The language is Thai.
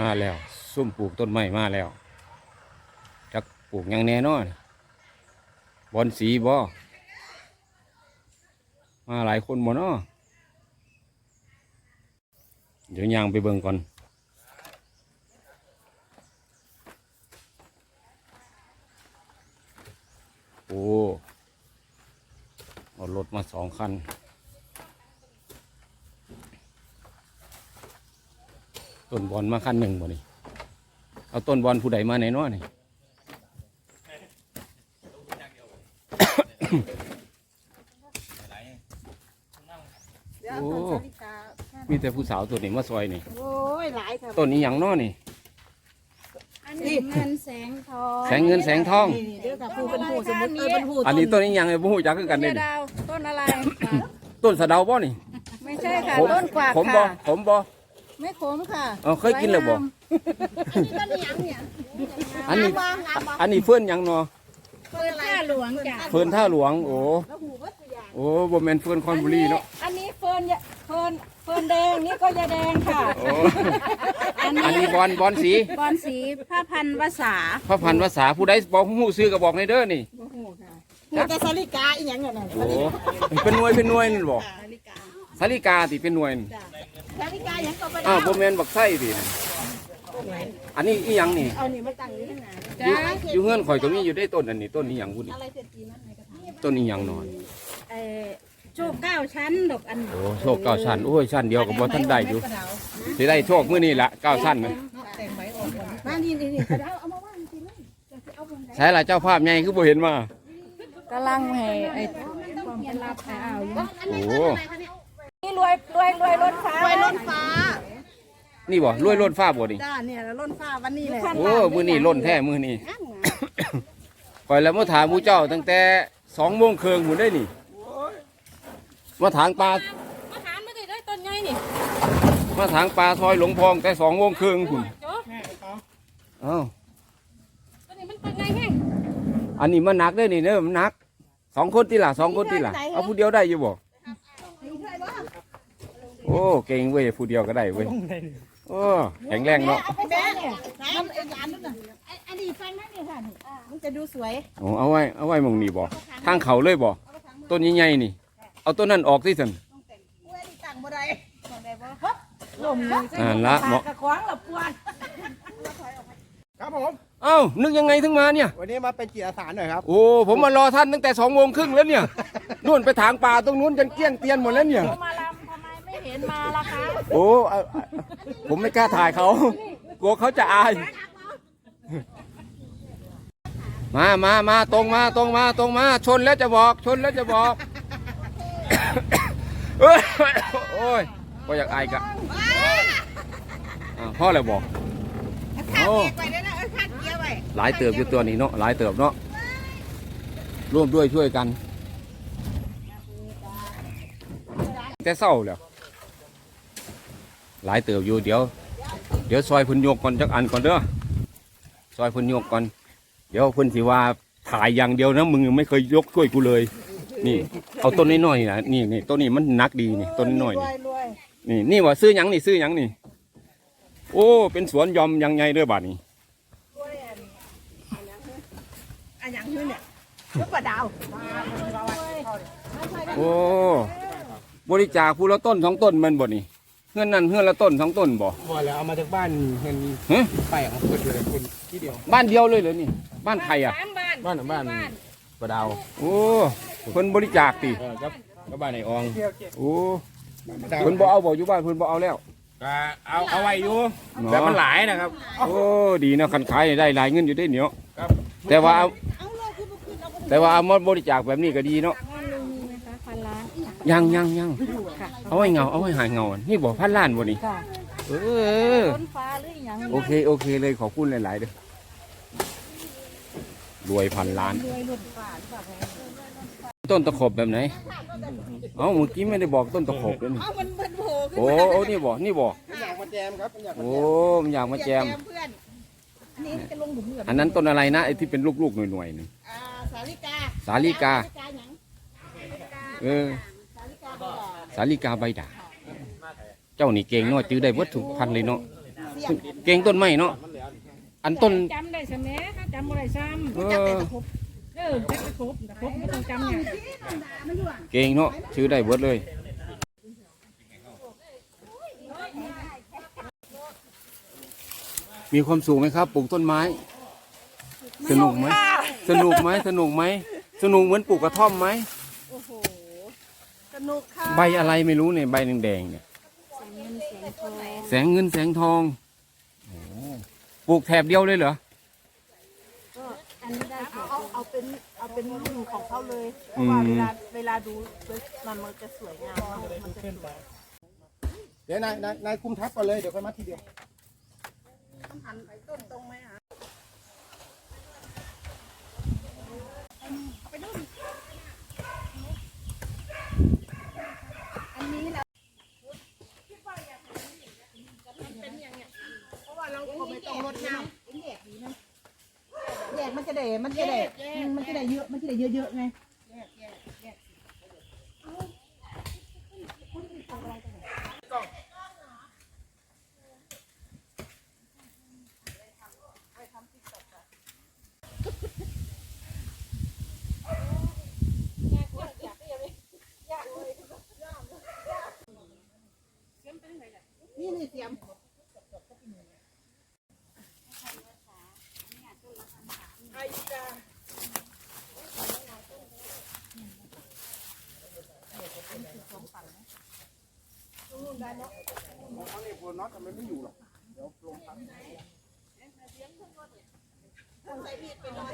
มาแล้วซุ่มปลูกต้นไม้มาแล้วจักปลูกยังแน่นอนบอนสีบ่มาหลายคนบ่เนาะเดี๋ยวยางไปเบิ่งก่อนโอ้เอารถมาสองคัน ต้นบอลมาคันหนึ่งบ่นี่เอาต้นบอลผู้ใดมาไหนเนาะนี่เดี๋ยวโอ้ต้นสาลิกามีแต่ผู้สาวตัวนี้มาซอยนี่โอ้ยหลายค่ะต้นนี้หยังเนาะนี่ อันนี้เงินแสงทองแสงเงินแสงทอง นี่นี่เดี๋ยวกับผู้เป็นผู้สมมติเออเป็นผู้อันนี้ต้นนี้หยังไอ้ผู้หูจักคือกันเจเลยดาวต้นอะไร ต้นสะเดาบ่นี่ ไม่ใช่ค่ะผมต้นกวาดผมบ่ค่ะ ผมบ่ ไม่ขมค่ะเออเคยกินเลยบ่สวยงามต้นนี้ยังเนี่ยอันนี้วางงามบ่อันนี้เฟื่อนหยังเนาะเปิดท่าหลวงจ้ะเฟื่อนท่าหลวง โอ้ แล้วหูวัดตัวอย่างโอ้บ่แม่นเฟื่อนคอนบุรีเนาะ อันนี้เฟิร์นยะเฟิร์นเฟิร์นแดงนี่ก็ยาแดงค่ะ โอ้ อันอันนี้นี้บอลบอลสีบอลสีผ้าพันภาษาพระพันภาษาผู้ใดบอกผู้ซื้อก็บอกในเด้อนี่หูแต่สาลิกาอีหยังเนี่ยนะโอ้ เป็นหน่วยเป็นหน่วยนี่บ่สาลิกาสาลิกาติเป็นหน่วยนี่จ้ะสาลิกาหยังก็ไปอ้าวบ่แม่นบักไส้ติอันนี้อีหยังนี่ เอานี่มาตั้งอยู่ข้างหน้าจ้าอยู่อยู่เฮือนข่อยก็มีอยู่ได้ต้นอันนี้ต้นนี้หยังพุ่นนี่อะไรเศรษฐีนั้นในกระถางต้นนี้หยังหน่อยเออโชคเก้าชั้นดอกอันโอ้โชคเก้าชั้นโอ้ยชั้นเดียวก็บ่ทันได้อยู่กระดาวสิได้โชคมื้อนี้ละเก้าชั้นน่ะเนาะแต่งใบออกก่อนมานี่นี่นี่กระดาวเอามาวางจริงเลยจะสิเอาบนไหนใช่ล่ะเจ้าภาพใหญ่คือบ่เห็นมากำลังให้ไอ้ความเป็นรับให้เอาอยู่โอ้นี่รวยรวยรวยรถฟ้าไว้ล้นฟ้า นี่บ่รวยล้นฟ้าบ่นี่จ้าเนี่ยแล้วล้นฟ้าวันนี้แหละโอ้มื้อนี้ล้นแท้มื้อนี้ข่อยแล้วมาถามผู้เจ้าตั้งแต่2โมงครึ่งพุ่นได้นี่มาถางปลามาถามมาดิได้ต้นใหญ่นี่มาถางปลาซอยหลวงพองแต่2โมงครึ่งพุ่นโจ้เอ้าต้นนี้มันต้นใหญ่แห้งอันนี้มันหนักเด้อนี่เด้อมันหนักสองคนที่ล่ะสองคนที่ล่ะเอาผู้เดียวได้อยู่บ่โอ้เก่งเว้ยผู้เดียวก็ได้เว้ย โอ้แข็งแรงเนาะเอาไปแม่เนี่ยน้ำไอ้หลานนั่นน่ะไอ้อันนี้ฟังนั่นนี่ค่ะนี่มันจะดูสวยโอ้เอาไว้เอาไว้หมองนี่บ่ทางเขาเลยบ่ต้นใหญ่ๆนี่ เอาต้นนั้นออกสิสันเว้ยนี่ตั้งบ่ได้ตั้งได้บ่ลมเลยอ่าละเหมาะกระขวางละปวนครับผมเอ้านึกยังไงถึงมาเนี่ย วันนี้มาเป็นจิตอาสาหน่อยครับ โอ้ ผมมารอท่านตั้งแต่สองโมงครึ่งแล้วเนี่ยนู่นไปถางป่าตรงนู้นจนเกลี้ยงเตียนหมดแล้วเนี่ย มาลำทำไมไม่ เห็นมาล่ะคะโอ้เอาเอาผมไม่กล้าถ่ายเขากลัวเขาจะอาย มามามาตรงมาตรงมาตรงมาชนแล้วจะบอกชนแล้วจะบอกเอ้ยโอ้ยก็อยากอายกะอ่าพ่อเลยบอก ข้าวเก็บไว้ได้นะเออข้าวเกียร์ไว้หลายเติบอยู่ตัวนี้เนาะหลายเติบเนาะร่วมด้วยช่วยกัน แต่เศร้าแล้ว หลายเติบอยู่เดี๋ยว เดี๋ยวซอยเพุ่นโยกก่อนจักอันก่อนเด้อซอยเพุ่นโยกก่อน เดี๋ยวเพุ่นสิว่าถ่ายอย่างเดียวนะมึงยังไม่เคยยกช่วยกูเลย นี่ เอาต้นน้อยๆนะนี่นี่ต้นนี้มันหนักดีนี่ต้นน้อยรๆวนี่ยรวยนี่นี่ว่าซื้อหยังนี่ซื้อหยังนี่ โอ้ เป็นสวนยอมยังไงเด้อบาดนี้รวยอันอันหยังคือเนี่ยลูกกระดาวโอ้บริจาคผู้ละต้นสองต้นแมันบ่นี่ เงื่อนนั่นเงื่อนละต้นสองต้นบ่พอแล้วเอามาจากบ้านเงินฮะไปของคุณเลยคุณที่เดียว บ้านเดียวเลยเหรอนี่ บ้านใครอะสามบ้านบ้านของบ้านประดาวโอ้เพิ่นบริจาคติเออครับก็บ้านไออองโอ้ประดาวเพิ่นบ่เอาบ่อยู่บ้านเพิ่นบ่เอาแล้วก็เอาเอาไว้อยู่เนาะแต่มันหลายนะครับโอ้ดีเนาะคันขายได้หลายเงินอยู่ได้เหนียวครับแต่ว่าเอาเอาเลยคือบ่คือเอาบ่แต่ว่าเอามาบริจาคแบบนี้ก็ดีเนาะ ยังยังยังค่ะเอาไว้เงาเอาไว้หายเงานี่บ่พันล้านบ่นี่ค่ะเออต้นฟ้าหรืออหย่างโอเคโอเคเลยขอบคุณหลายๆเด้อรวยพันล้าน รวยหลุดฟ้าหรือเปล่าคะต้นตะขบแบบไหนเอ้าเมื่อกี้ไม่ได้บอกต้นตะขบเลยนี่เอามันมันโผล่ขึ้นโอ้โอ้นี่บอกนี่บอกอยากมาแจมครับอยากมาโอ้มันอยากมาแจม เพื่อนอันนี้จะลงหลุมเหมือนอันนั้นต้นอะไรนะไอ้ที่เป็นลูกๆหน่วยๆนึงอ่าสาลิกาสาลิกาสาลิกาหยัง เออ สาลิกาบ่สาลิกาใบด่างเจ้านี่เก่งเนาะจื้อได้วัตถุกพันเลยเนาะสเสียงเก่งต้นไม้เนาะอันต้นจำได้ใช่ไหมถ้าจำอะไรซ้เอจับแต่อตะครบำเออจะไปครบแต่ครบไม่ต้องจำเนี่ยมันอยู่อะเก่งเนาะชื่อได้เบิดเลยมีความสุขไหมครับปลูกต้นไม้ สนุกไหมสนุกไหมสนุกไหมสนุกเหมือนปลูกกระท่อมไหมโอ้โหส นุกค่ะใบอะไรไม่รู้เนี่ยใบแดงๆเนี่ยแสงเงินแสงทองโอ้โหปลูกแถบเดียวเลยเหรออันนี้ได้เอาเอาเอาเป็นเอาเป็นรุ่นของเขาเลยเพอืราะว่ามเวลาเวลาดูมันมันจะสวยงามมันจะสวยเดี๋ยวนายนายนายคุมทับก่อนเลย เดี๋ยวค่อยมัดทีเดียว หันไปต้นตรงไหมฮะ เพราะว่าเราก็ไม่ต้องรดน้ำแยกดีนะแยก มันจะได้มันจะได้มันจะได้เยอะมันจะได้เยอะๆไง เขาเนี่ยพวน็อตมันไม่อยู่หรอกเดี๋ยวลงทับใส่มีดไปหน่อย